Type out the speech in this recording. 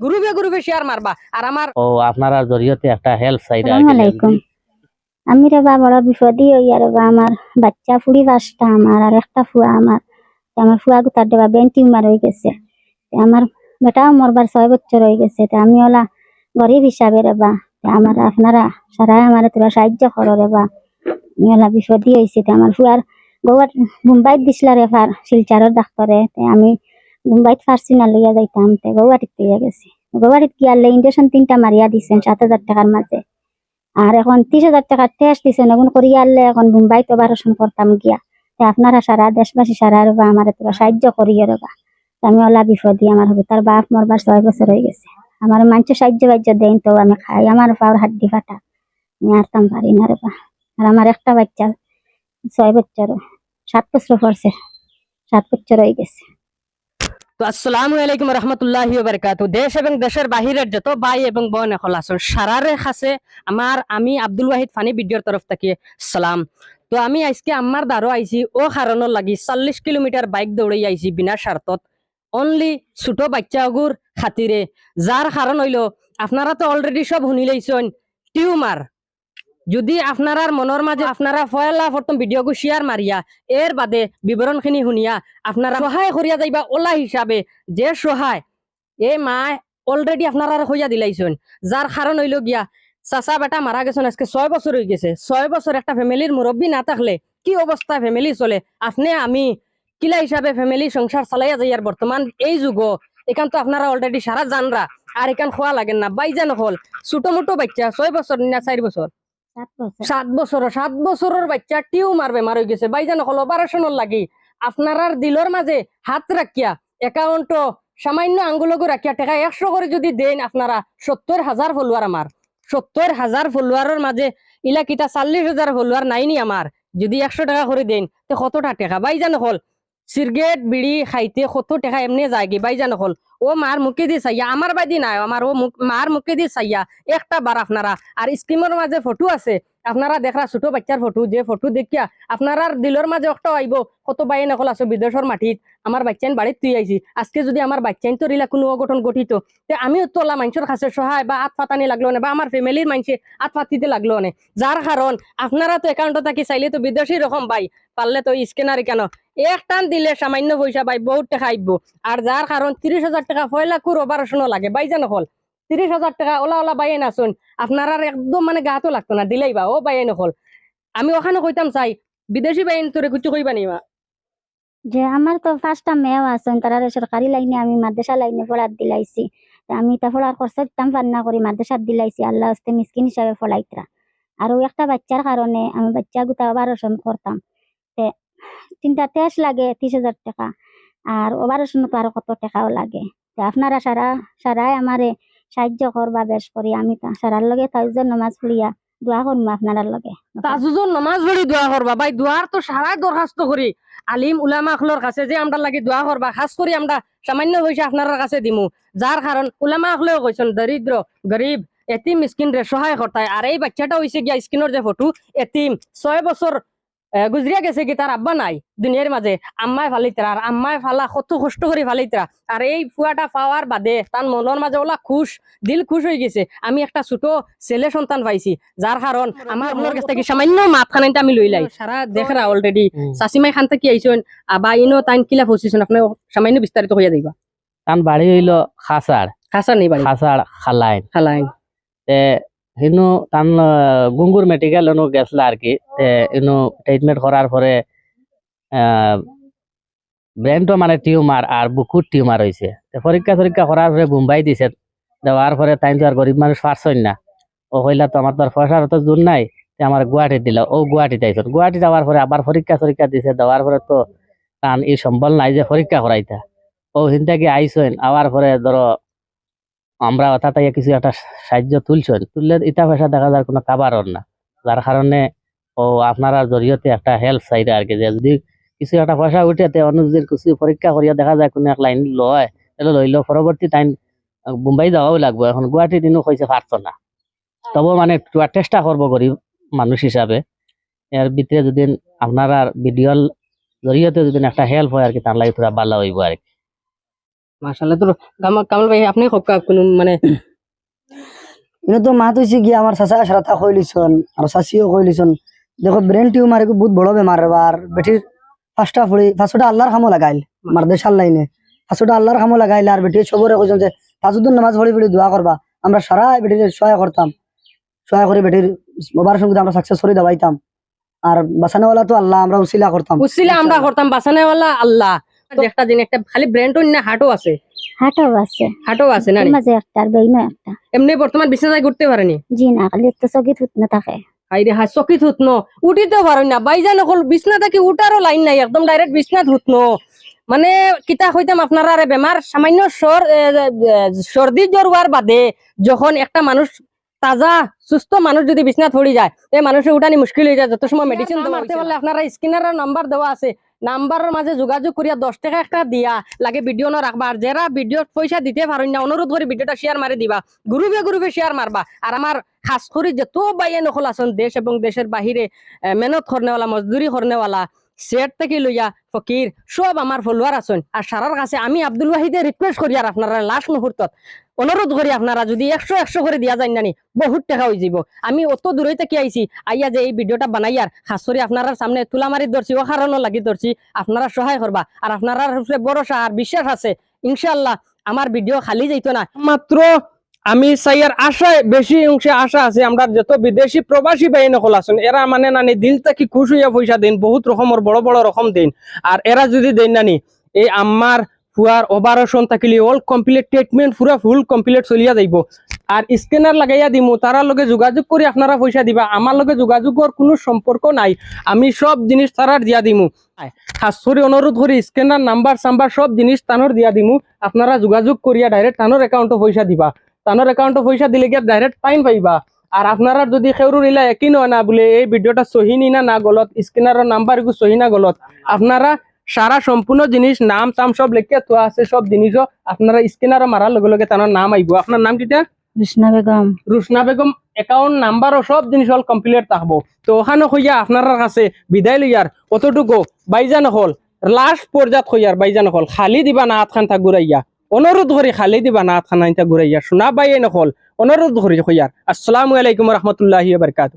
গ্রুপে গ্রুপে শেয়ার মারবা। আর আমার ও আপনারা জরিয়তে একটা হেল্প আসসালামু আলাইকুম। আমি রে বা বড় বিপদই হই আর বা আমার বাচ্চা ফুড়ি পাঁচটা আমার আর একটা ফুয়া আমার। আমার ফুয়া গুতার দেবা বেন টিউমার হয়ে গেছে। আমার বেটাও মরবার ছয় বছর হয়ে গেছে। তে আমি ওলা গরিব হিসাবে রে বা তে আমার আপনারা সারাই আমার তোরা সাহায্য করো রে বা আমি ওলা বিপদই হয়েছে তে আমার ফুয়ার গোয়ার মুম্বাইত দিছিল রে ফার শিলচারের ডাক্তরে। তে আমি মুম্বাইত ফার্সি না লইয়া যাইতাম তে গৌহাটিত লইয়া গেছি। গৌহাটিত গিয়ালে ইঞ্জেকশন তিনটা মারিয়া দিছেন, সাত হাজার টাকার মাঝে আর এখন ত্রিশ হাজার টাকার টেস্ট দিছেন এখন করিয়া আনলে এখন মুম্বাইতে অপারেশন করতাম গিয়া। আপনারা সারা দেশবাসী সারা রবা আমার তোরা সাহায্য করিয়ে রবা আমি ওলা বিপদি আমার হবে তার বাপ মরবার ছয় বছর হয়ে গেছে। আমার মানুষ সাহায্য বাহ্য দেন তো আমি খাই আমার পাওয়ার হাড্ডি ফাটা। আমি আরতাম পারি না রবা আর আমার একটা বাচ্চা, ছয় বছর সাত বছর পড়ছে সাত বছর হয়ে গেছে। তো আসসালামু আলাইকুম রহমতুল্লাহি বারকাতু দেশ এবং দেশের বাহিরের যত ভাই এবং বোন এখন আছেন সারারে কাছে আমার আমি আব্দুল ওয়াহিদ ফানি ভিডিওর তরফ থেকে সালাম। তো আমি আজকে আমার দ্বারও আইছি, ও কারণর লাগি চল্লিশ কিলোমিটার বাইক দৌড়াই আইছি বিনা স্বার্থত। অনলি ছোট বাচ্চাগুর খাতিরে যার কারণ হইল, আপনারা তো অলরেডি সব শুনি লাইছেন টিউমার যদি আপনার মনের মাঝে আপনারা ফয়লা প্রথম ভিডিওগু শেয়ার মারিয়া এর বাদে বিবরণ খিনি শুনিয়া আপনারা সহায় করিয়া যাইবা ওলা হিসাবে যে সহায় এ মা অলরেডি আপনারা হইয়া দিলাইছেন যার কারণ হইল গিয়া, চাচা বেটা মারা গেছেন আজকে ছয় বছর হয়ে গেছে। ছয় বছর একটা ফ্যামিলির মুরব্বী না থাকলে কি অবস্থা ফ্যামিলি চলে? আপনি আমি কিলা হিসাবে ফ্যামিলি সংসার চালাইয়া যাই আর বর্তমান এই যুগ। এখান তো আপনারা অলরেডি সারা জানরা আর এখান খোয়া লাগেন না, বাইজান হল ছোট মোটো বাচ্চা, ছয় বছর না চার বছর সাত বছর। সাত বছরের বাচ্চা টিউমার বেমার হয়ে গেছে। বাইজান হল অপারেশনের লাগি আপনার দিলর মাঝে হাত রাখিয়া একাউন্ট সামান্য আঙ্গুলগু রাখিয়া টাকা একশো করে যদি দেন আপনারা সত্তর হাজার ফলোয়ার আমার সত্তর হাজার ফলোয়ারের মাঝে ইলা কিতা চাল্লিশ হাজার ফলোয়ার নাইনি আমার যদি একশো টাকা করে দেন, তো কতটা টাকা? বাইজান হল সিগারেট বিড়ি খাইতে কত টাকা এমনি যায় কি বাইজান হল ও মার মুখে দিয়ে চাইয়া আমার বাদি নাই আমার ও মুখ- মার মুখে দিয়ে চাইয়া একটা বার আপনারা আর স্কিমের মাঝে ফটো আছে আপনারা দেখরা ছোট বাচ্চার ফটো যে ফটো দেখিয়া আপনারা দিলর মাঝে একটা আইব কত বাই নকল আছে বিদেশের মাটিত আমার বাচ্চাইন বাড়িত তুই আইছি আজকে যদি আমার বাচ্চাইন তো রিলা কোনো অঘটন গঠিত তে আমিও তোলা মানুষের কাছে সহায় বা আত ফাতানি লাগল না, বা আমার ফ্যামিলির মানুষে আত ফাতিতে লাগল না। যার কারণ আপনারা তো অ্যাকাউন্টে থাকি চাইলে তো বিদেশি রকম বাই পারলে তো স্ক্যানার কেন। এক টান দিলে সামান্য পয়সা বাই বহুত টাকা আইব আর যার কারণ তিরিশ হাজার টাকা পয়লা কুর অপারেশনও লাগে বাইজান হল। তিরিশ হাজার টাকা, ওলা ওলা বাইয়ে নাচুন। আপনার আর একদম মানে গাতো লাগতো না, দিলেই বা, ও বাইয়ে নকল। আমি ওখানে কইতাম, চাই, বিদেশি বাইন তোরে কিছু কইবা নিবা যে আমার তো পাঁচটা মেয়েও আছেন, তারা সরকারি লাইনে, আমি মাদ্রাসা লাইনে পড়ার দিলাইছি। তা আমি তা পড়ার খরচা দিতাম, পান্না করি, মাদ্রাসাত দিলাইছি, আল্লাহ হস্তে মিসকিন হিসাবে ফলাইতরা আর ওই একটা বাচ্চার কারণে, আমি বাচ্চা গুতা অপারেশন করতাম। তে, তিনটা টেস্ট লাগে, ত্রিশ হাজার টাকা। আর অপারেশন তো আরও কত টাকাও লাগে। তে আপনারা সারা সারাই আমারে সাহায্য করবা বেশ করি আমি সারার লগে তাইজন নমাজ পড়িয়া দোয়া করব আপনার লগে। তাজুজন নামাজ পড়ি দোয়া করবা। ভাই, দোয়ার তো সারাই দরখাস্ত করি। আলিম, উলামা আখলোর কাছে যে আমরা লাগে দোয়া করবা, খাস করি আমরা সামান্য পয়সা আপনার কাছে দিমু। যার কারণ উলামা আখলেও কইছেন, দরিদ্র, গরিব, এতিম স্কিন রে সহায় করতায়। আর এই বাচ্চাটা হইছে গিয়া স্কিনের যে ফটো, এতিম, ছয় বছর গুজরিয়া গেছে কি তার আব্বা নাই দুনিয়ার মাঝে আম্মায় ফালিতরা আর আম্মায় ফালা কত কষ্ট করে ফালিতরা আর এই ফুয়াটা পাওয়ার বাদে তার মনের মাঝে ওলা খুশ দিল খুশ হয়ে গেছে। আমি একটা ছোট ছেলে সন্তান পাইছি যার কারণ আমার আপনার কাছ থেকে সামান্য মাত খানাইতে আমি লই। লাই সারা দেখরা অলরেডি চাষিমাই খান থেকে আইসন আবা ইনো তাইন কিলা ফসিছেন আপনি সামান্য বিস্তারিত হইয়া দিবা। তান বাড়ি হইল খাসার খাসা নেই বাড়ি খাসার খালাইন। খালাই তে হিনু তান গুঙ্গুর মেডিকেল এনো গেছলা আর কি। ইনু ট্রিটমেন্ট করার পরে ব্রেনটো মানে টিউমার আর বুকুর টিউমার হয়েছে পরীক্ষা টরীক্ষা করার পরে মুম্বাই দিছে। দেওয়ার পরে তাই তো আর গরিব মানুষ পারছই না। ও হইলা তো আমার তো আর পয়সার তো জোর নাই আমার গুয়াহাটি দিল। ও গুয়াহাটি যাইছ গুয়াহাটি যাওয়ার পরে আবার পরীক্ষা টরীক্ষা দিছে। দেওয়ার পরে তো তান এই সম্বল নাই যে পরীক্ষা করাইতা ও হিনটা কি আইসেন আওয়ার পরে ধরো আমরা অর্থাৎ কিছু একটা সাহায্য তুলছেন তুললে ইটা পয়সা দেখা যায় কোনো কাবারও না। যার কারণে ও আপনারা জরিয়তে একটা হেল্প চাইরে আর কি, যে যদি কিছু একটা পয়সা উঠে তে অন্য যদি কিছু পরীক্ষা করিয়া দেখা যায় কোনো এক লাইন লয়, তাহলে লইলেও পরবর্তী টাইম মুম্বাই যাওয়াও লাগবে। এখন গুয়াহাটি দিনও কইছে পারতো না তবু মানে চেষ্টা করব গরিব মানুষ হিসাবে। এর ভিতরে যদি আপনারা ভিডিওর জরিয়তে যদি একটা হেল্প হয় আর কি, তার লাগে পুরা ভালো হইব আর কি। মাশাআল্লাহ। তো কামাল কামাল ভাই আপনি হোক কোনো মানে এনে তো মাত হয়েছে কি আমার চাচা সারাতা কই আর চাচিও কই দেখো ব্রেন টিউমার এগো বহুত বড় বেমার আর বেটির ফার্স্টটা ফুড়ি ফার্স্টটা আল্লাহর খামো লাগাইল আমার দেশার লাইনে ফার্স্টটা আল্লাহর খামো লাগাইল আর বেটি সবরে কইছেন যে তাজুদ্দিন নামাজ পড়ি পড়ি দোয়া করবা আমরা সারা বেটির সহায় করতাম সহায় করে বেটির মোবার সঙ্গে আমরা সাকসেস করে দাবাইতাম। আর বাসানেওয়ালা তো আল্লাহ আমরা উসিলা করতাম উসিলা আমরা করতাম বাসানেওয়ালা আল্লাহ। একটা দিন একটা খালি ব্রেনটো না হাটও আছে। হাটও আছে। হাটও আছে না মাঝে একটা আর বেইনো একটা। এমনি বর্তমান বিছানায় ঘুরতে পারেনি? জি না খালি তো না থাকে। হাইরে হাই চকিত হুতনো উঠিতেও পারো না। বাইজান বিছনা থাকি উঠারও লাইন নাই একদম ডাইরেক্ট হুতনো মানে কিতা কইতাম আপনারা আরে বেমার সামান্য সর সর্দি জ্বর হওয়ার বাদে যখন একটা মানুষ তাজা সুস্থ মানুষ যদি বিছনাত পড়ে যায় এই মানুষের উঠানি মুশকিল হয়ে যায়। যত সময় মেডিসিন মারতে পারলে আপনারা স্ক্রিনের নাম্বার দেওয়া আছে। নাম্বারের মাঝে যোগাযোগ করিয়া দশ টাকা একটা দিয়া, লাগে ভিডিও ন রাখবা আর যারা ভিডিও পয়সা দিতে পারেন না অনুরোধ করে ভিডিওটা শেয়ার মারি দিবা। গ্রুপে গ্রুপে শেয়ার মারবা আর আমার খাস করে যে, তো বাইয়ে নকল আছেন দেশ এবং দেশের বাহিরে মেহনত করনেওয়ালা মজদুরি করনেওয়ালা সেট থেকে লইয়া ফকির, সব আমার ফলোয়ার আছেন। আর সারার কাছে আমি আব্দুল ওয়াহিদে রিকোয়েস্ট করি আর আপনারা লাস্ট মুহূর্তত। অনুরোধ করি আপনারা যদি একশো একশো করে দিয়া যায় নানি, বহুত টাকা হয়ে যাব আমি অত দূরে থেকে আইছি? আইয়া যে এই ভিডিওটা বানাইয়ার খাস করে আপনারা সামনে তুলা মারি ধরছি ও কারণও লাগি ধরছি, আপনারা সহায় করবা। আর আপনারা ভরসা আর বিশ্বাস আছে। ইনশাল্লাহ আমার ভিডিও খালি যাইতো না। মাত্র আমি চাইয়ার আশায় বেশি অংশে আশা আছে, আমরা যত বিদেশি প্রবাসী বাহিনী নকল আছেন, এরা মানে নানি দিল থেকে খুশ হইয়া পয়সা দিন, বহুত রকমের বড় বড় রকম দিন। আর এরা যদি দেন নানি, এই আমার ফুয়ার অপারেশন থাকিলে অল কমপ্লিট ট্রিটমেন্ট পুরা ফুল কমপ্লিট চলিয়া যাইব। আর স্ক্যানার লাগাইয়া দিমু তারার লগে যোগাযোগ করে আপনারা পয়সা দিবা আমার লগে যোগাযোগের কোনো সম্পর্ক নাই। আমি সব জিনিস তারার দিয়া দিমু। খাস করে অনুরোধ করি স্ক্যানার নাম্বার সাম্বার সব জিনিস তানোর দিয়া দিমু। আপনারা যোগাযোগ করিয়া ডাইরেক্ট তানোর একাউন্টে পয়সা দিবা। তানোর একাউন্টে পয়সা দিলে গিয়ে ডাইরেক্ট ফাইন পাইবা? আর আপনারা যদি সেউরু নিলা একই নয় না বলে এই ভিডিওটা সহিনি না না গলত স্ক্যানারের নাম্বার সহি না গলত আপনারা সারা সম্পূর্ণ জিনিস নাম টাম সব লেখিয়া থোয়া আছে সব জিনিসও আপনারা স্ক্যানার মারার লগে লগে তানোর নাম আইব আপনার নাম কিটা কৃষ্ণা বেগম। রুশনা বেগম একাউন্ট নাম্বারও সব জিনিস হল কমপ্লিট থাকব তো ওখানে হইয়া আপনার কাছে বিদায় লইয়ার অতটুকু বাইজান হল। লাস্ট পর্যাত হইয়ার বাইজান হল। খালি দিবা না হাত খান তা ঘুরাইয়া অনুরোধ করি খালি দিবা না থানা ঘুরাইয়া। শোনা বাইয়ে নকল অনুরোধ করি হইয়ার আসসালামু আলাইকুম রহমতুল্লাহ বারকাতু